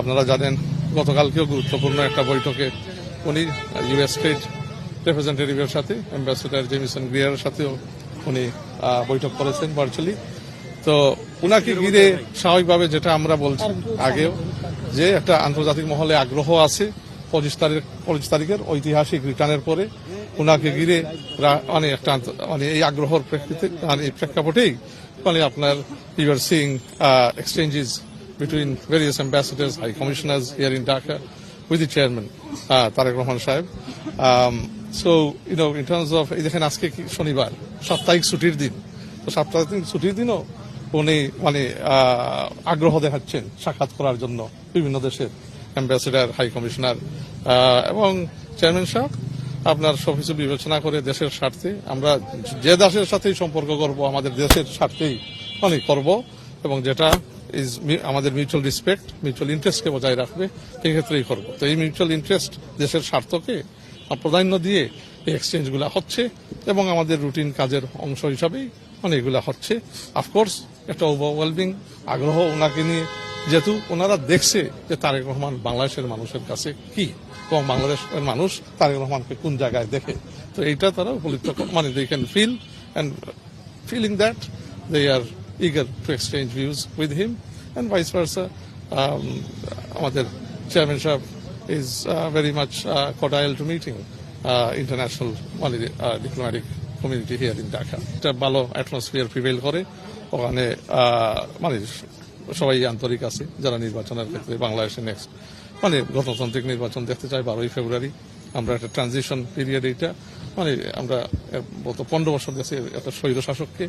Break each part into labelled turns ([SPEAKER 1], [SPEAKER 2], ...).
[SPEAKER 1] আপনারা জানেন, গতকালকেও গুরুত্বপূর্ণ একটা বৈঠকে উনি ইউএস স্টেট রিপ্রেজেন্টেটিভের সাথে অ্যাম্বাসেডার জেমিসন গ্রিয়ারের সাথেও উনি বৈঠক করেছেন ভার্চুয়ালি তো উনাকে ঘিরে স্বাভাবিকভাবে যেটা আমরা বলছি আগেও, যে একটা আন্তর্জাতিক মহলে আগ্রহ আছে, পঁচিশ তারিখ, পঁচিশ তারিখের ঐতিহাসিক রিটার্নের পরে উনাকে ঘিরে মানে একটা মানে এই আগ্রহর প্রেক্ষিতে মানে প্রেক্ষাপটেই মানে আপনার you are seeing exchanges between various ambassadors high commissioners here in Dhaka with the chairman Tarique Rahman সাহেব so you know in terms of এই দেখেন আজকে কি শনিবার, সাপ্তাহিক ছুটির দিন। তো সাপ্তাহিক ছুটির দিনও উনি মানে আগ্রহ দেখাচ্ছেন সাক্ষাৎ করার জন্য বিভিন্ন দেশের অ্যাম্বাসেডার হাই কমিশনার এবং চেয়ারম্যান সাহেব, আপনার সবকিছু বিবেচনা করে দেশের স্বার্থে, আমরা যে দেশের সাথেই সম্পর্ক করব, আমাদের দেশের স্বার্থেই অনেক করব, এবং যেটা ইজ আমাদের মিউচুয়াল রেসপেক্ট মিউচুয়াল ইন্টারেস্টকে বজায় রাখবে সেই ক্ষেত্রেই করব। তো এই মিউচুয়াল ইন্টারেস্ট দেশের স্বার্থকে প্রাধান্য দিয়ে এই এক্সচেঞ্জগুলো হচ্ছে এবং আমাদের রুটিন কাজের অংশ হিসাবেই এগুলা হচ্ছে। অফকোর্স একটা ওভারওয়েলমিং আগ্রহ ওনাকে নিয়ে, যেহেতু ওনারা দেখছে যে তারেক রহমান বাংলাদেশের মানুষের কাছে কি, এবং বাংলাদেশের মানুষ তারেক রহমানকে কোন জায়গায় দেখে। তো এইটা তারা উপলব্ধ মানে they can feel and feeling that they are eager to exchange views with him and vice versa. Um, আমাদের চেয়ারম্যান সাহেব is uh, very much uh, cordial to meeting uh, international মানে diplomatic community here in Dhaka একটা ভালো atmosphere prevail করে। ওখানে মানে সবাই আন্তরিক আছে যারা নির্বাচনের ক্ষেত্রে বাংলাদেশে নেক্সট মানে গণতান্ত্রিক নির্বাচন দেখতে চাই বারোই ফেব্রুয়ারি। আমরা একটা ট্রানজিশন পিরিয়ড এইটা। মানে আমরা গত পনেরো বছর গেছে একটা স্বৈর শাসককে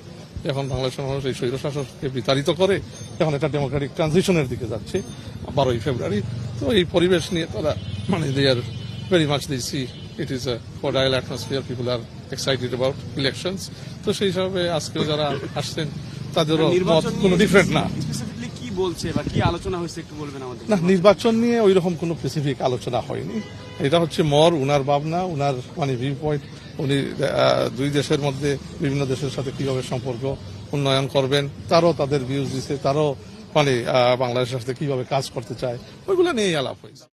[SPEAKER 1] এখন বাংলাদেশের মানুষ এই স্বৈর শাসককে বিতাড়িত করে এখন একটা ডেমোক্রেটিক ট্রানজিশনের দিকে যাচ্ছে বারোই ফেব্রুয়ারি। তো এই পরিবেশ নিয়ে তারা মানে they are very much the see it is fertile atmosphere people are excited about elections তো সেই হিসাবে আজকে যারা আসছেন তাদেরও মত কোনো ডিফারেন্ট না।
[SPEAKER 2] বলছে বা কি আলোচনা হয়েছে একটু বলবেন আমাদের
[SPEAKER 1] না, নির্বাচন নিয়ে ওই রকম কোনো স্পেসিফিক আলোচনা হয়নি। এটা হচ্ছে মর, উনার ভাবনা, উনার মানে ভিউ পয়েন্ট উনি দুই দেশের মধ্যে, বিভিন্ন দেশের সাথে কীভাবে সম্পর্ক উন্নয়ন করবেন, তারও তাদের ভিউজ দিচ্ছে তারও মানে বাংলাদেশের সাথে কীভাবে কাজ করতে চায়, ওইগুলো নিয়েই আলাপ হয়েছে।